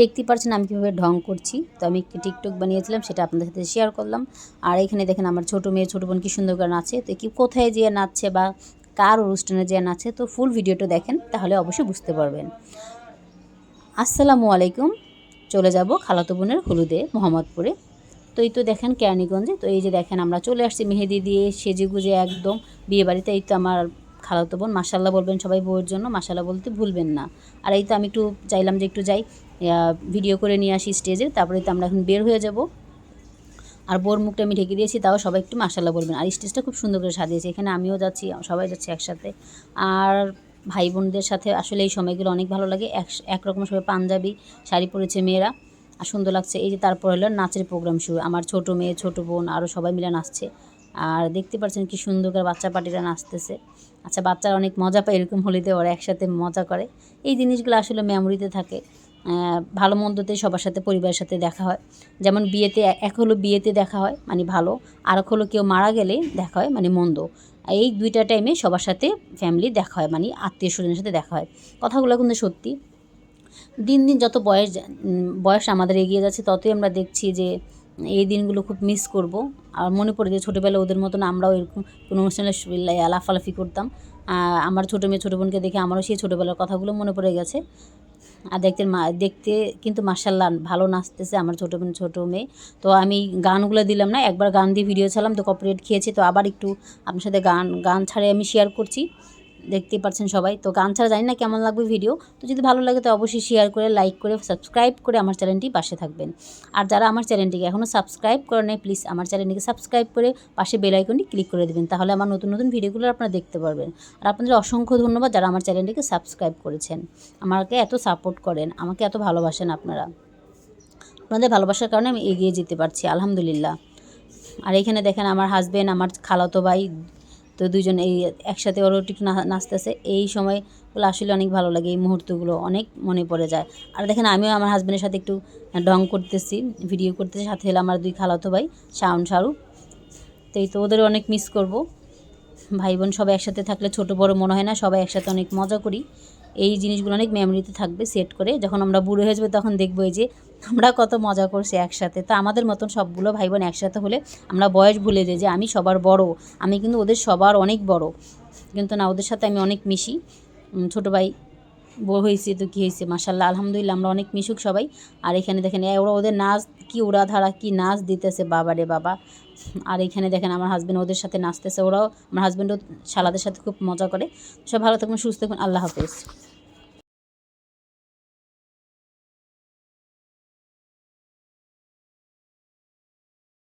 দেখতেই পারছেন আমি কীভাবে ঢং করছি। তো আমি একটি টিকটক বানিয়েছিলাম, সেটা আপনাদের সাথে শেয়ার করলাম। আর এখানে দেখেন আমার ছোটো মেয়ে, ছোটো বোন কি সুন্দর করে নাচে তো কি, কোথায় যেয়ে নাচছে বা কার অনুষ্ঠানে যেয়ে নাচে তো ফুল ভিডিওটা দেখেন, তাহলে অবশ্যই বুঝতে পারবেন। আসসালামু আলাইকুম, চলে যাব খালাতো বোনের হলুদে, মোহাম্মদপুরে। তো এই তো দেখেন কেরানীগঞ্জে, তো এই যে দেখেন আমরা চলে আসছি মেহেদি দিয়ে সেজে গুজে একদম বিয়েবাড়িতে। এই তো আমার খালাতো বোন মাসাল্লাহ বলবেন সবাই বউয়ের জন্য মাসাল্লাহ বলতে ভুলবেন না। আর এই তো আমি একটু চাইলাম যে একটু যাই ভিডিও করে নিয়ে আসি স্টেজে তারপরে তো আমরা এখন বের হয়ে যাব। আর বোর মুখটা আমি ঢেকে দিয়েছি, তাও সবাই একটু মাসাল্লাহ বলবেন। আর স্টেজটা খুব সুন্দর করে সাজিয়েছে, এখানে আমিও যাচ্ছি, সবাই যাচ্ছি একসাথে। আর ভাই বোনদের সাথে আসলে এই সময়গুলো অনেক ভালো লাগে, এক, একরকম সবাই পাঞ্জাবি, শাড়ি পরেছে মেয়েরা, আর সুন্দর লাগছে। এই যে তারপর হলো নাচের প্রোগ্রাম শুরু, আমার ছোট মেয়ে, ছোট বোন আরও সবাই মিলে নাচছে। আর দেখতে পাচ্ছেন কি সুন্দর করে বাচ্চা পার্টিরা নাচতেছে। আচ্ছা বাচ্চারা অনেক মজা পায় এরকম হোলিতে, ওরা একসাথে মজা করে। এই জিনিসগুলো আসলে মেমোরিতে থাকে। ভালো মন্দতে সবার সাথে, পরিবারের সাথে দেখা হয়। যেমন বিয়েতে, এক হলো বিয়েতে দেখা হয় মানে ভালো। আর এক হলো কেউ মারা গেলে দেখা হয় মানে মন্দ। এই দুইটা টাইমে সবার সাথে ফ্যামিলি দেখা হয় মানে আত্মীয় স্বজনের সাথে দেখা হয়। কথাগুলো কিন্তু সত্যি। দিন দিন যত বয়স বয়স আমাদের এগিয়ে যাচ্ছে, ততই আমরা দেখছি যে এই দিনগুলো খুব মিস করব। আর মনে পড়ে যে ছোটোবেলা ওদের মতন আমরাও এরকম কোনো অনুষ্ঠানে লাফালাফি করতাম। আমার ছোটো মেয়ে ছোটো বোনকে দেখে আমারও সেই ছোটোবেলার কথাগুলো মনে পড়ে গেছে। আর দেখতে দেখতে কিন্তু মার্শাল্লাহ ভালো নাচতেছে আমার ছোটো বোন, ছোটো মেয়ে। তো আমি গানগুলো দিলাম না, একবার গান দিয়ে ভিডিও ছাড়লাম, তো কপারেট খেয়েছি, তো আবার একটু আপনার সাথে গান গান ছাড়ে আমি শেয়ার করছি। দেখতেই পাচ্ছেন সবাই। তো গান ছাড়া জানি না কেমন লাগবে ভিডিও তো যদি ভালো লাগে তো অবশ্যই শেয়ার করে লাইক করে সাবস্ক্রাইব করে আমার চ্যানেলটি পাশে থাকবেন। আর যারা আমার চ্যানেলটিকে এখনও সাবস্ক্রাইব করে নেয় প্লিজ আমার চ্যানেলটিকে সাবস্ক্রাইব করে পাশে বেল আইকনটি ক্লিক করে দেবেন, তাহলে আমার নতুন নতুন ভিডিওগুলো আপনারা দেখতে পারবেন। আর আপনাদের অসংখ্য ধন্যবাদ যারা আমার চ্যানেলটিকে সাবস্ক্রাইব করেছেন। আমাকে এত সাপোর্ট করেন, আমাকে এত ভালোবাসেন আপনারা। আপনাদের ভালোবাসার কারণে আমি এগিয়ে যেতে পারছি, আলহামদুলিল্লাহ। আর এখানে দেখেন আমার হাজব্যান্ড আমার খালাতো ভাই তো দুজন এই একসাথে ওরও একটু নাচতেছে। এই সময়গুলো আসলে অনেক ভালো লাগে এই মুহূর্তগুলো, অনেক মনে পড়ে যায়। আর দেখেন আমিও আমার হাজব্যান্ডের সাথে একটু ডং করতেছি ভিডিও করতেছি, সাথে হলো আমার দুই খালাতো ভাই, শাওন, শাহরুখ। তো এই তো ওদের অনেক মিস করব। ভাই বোন সবাই একসাথে থাকলে ছোট বড় মনে হয় না, সবাই একসাথে অনেক মজা করি। এই জিনিসগুলো অনেক মেমোরিতে থাকবে সেট করে। যখন আমরা বুড়ো হয়ে যাব তখন দেখব যে আমরা কত মজা করছি একসাথে। তো আমাদের মতন সবগুলো ভাই বোন একসাথে হলে আমরা বয়স ভুলে যাই যে আমি সবার বড়, আমি কিন্তু ওদের সবার অনেক বড়। কিন্তু না, ওদের সাথে আমি অনেক মিশি। ছোটো ভাই বউ হয়েছে, তো কী হয়েছে? মাসাল্লাহ আলহামদুলিল্লাহ, আমরা অনেক মিশুক সবাই। আর এখানে দেখেন ওরা ওদের নাচ, কি ওরা ধারা কি নাচ দিতেছে, বাবা রে বাবা। আর এখানে দেখেন, আমার হাজব্যান্ড ওদের সাথে নাচতেছে, ওরাও, আমার হাজব্যান্ডও শালাদের সাথে খুব মজা করে। সব ভালো থাকুন সুস্থ থাকুন আল্লাহ হাফেজ।